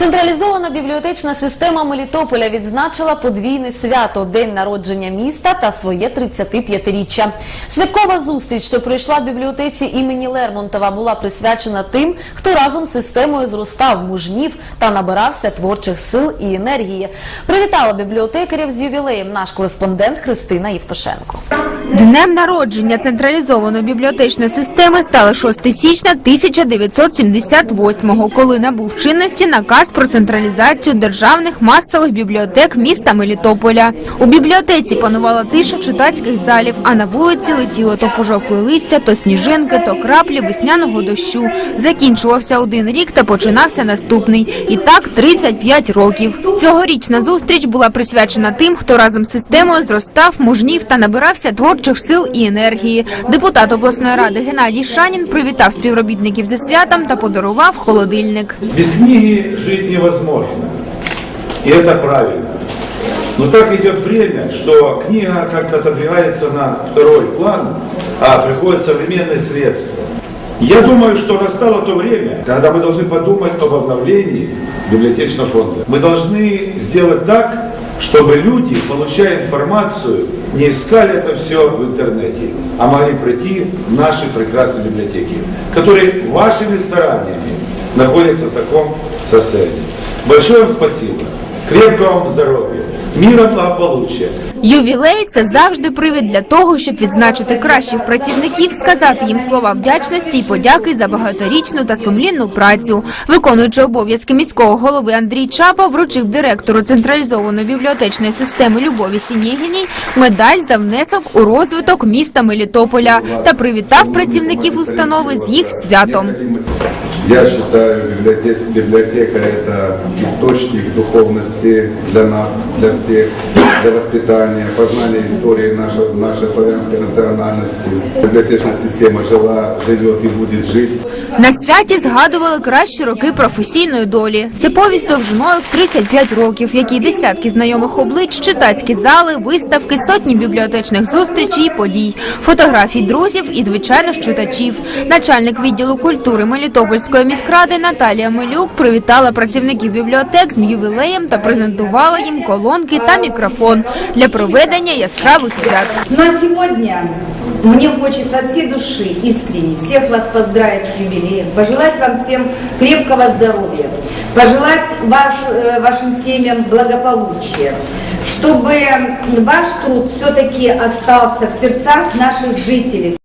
Централізована бібліотечна система Мелітополя відзначила подвійне свято День народження міста та своє 35-річчя. Святкова зустріч, що пройшла в бібліотеці імені Лермонтова, була присвячена тим, хто разом з системою зростав, мужнів та набирався творчих сил і енергії. Привітала бібліотекарів з ювілеєм наш кореспондент Христина Євтушенко. Днем народження централізованої бібліотечної системи стало 6 січня 1978-го, коли набув чинності наказ про централізацію державних масових бібліотек міста Мелітополя. У бібліотеці панувала тиша читацьких залів, а на вулиці летіло то пожовкле листя, то сніжинки, то краплі весняного дощу. Закінчувався один рік та починався наступний. І так 35 років. Цьогорічна зустріч була присвячена тим, хто разом з системою зростав, мужнів та набирався творчих сил і енергії. Депутат обласної ради Геннадій Шанін привітав співробітників зі святом та подарував холодильник. Без книги жить невозможно. И это правильно. Но так идет время, что книга как-то отодвигается на второй план, а приходят современные средства. Я думаю, что настало то время, когда мы должны подумать об обновлении библиотечного фонда. Мы должны сделать так, чтобы люди, получая информацию, не искали это все в интернете, а могли прийти в наши прекрасные библиотеки, которые вашими стараниями находятся в таком состоянии. Большое вам спасибо, крепкого вам здоровья, мира, благополучия. Ювілей це завжди привід для того, щоб відзначити кращих працівників, сказати їм слова вдячності і подяки за багаторічну та сумлінну працю. Виконуючи обов'язки міського голови Андрій Чапа вручив директору централізованої бібліотечної системи Любові Сінєгіній медаль за внесок у розвиток міста Мелітополя та привітав працівників установи з їх святом. Я считаю, библиотека, библиотека – это источник для нас, для всех, для воспитания, познания истории нашей, нашей славянской национальности. Библиотечная система жила, живет и будет жить. На святі згадували кращі роки професійної долі. Це повість довжиною в 35 років, в якій десятки знайомих облич, читацькі зали, виставки, сотні бібліотечних зустрічей і подій, фотографій друзів і, звичайно читачів. Начальник відділу культури Мелітопольської міськради Наталія Милюк привітала працівників бібліотек з ювілеєм та презентувала їм колонки та мікрофон для проведення яскравих свят. Но сегодня мне хочется от всей души, искренне, всех вас поздравить с юбилеем, пожелать вам всем крепкого здоровья, пожелать ваш, э, вашим семьям благополучия, чтобы ваш труд все-таки остался в сердцах наших жителей.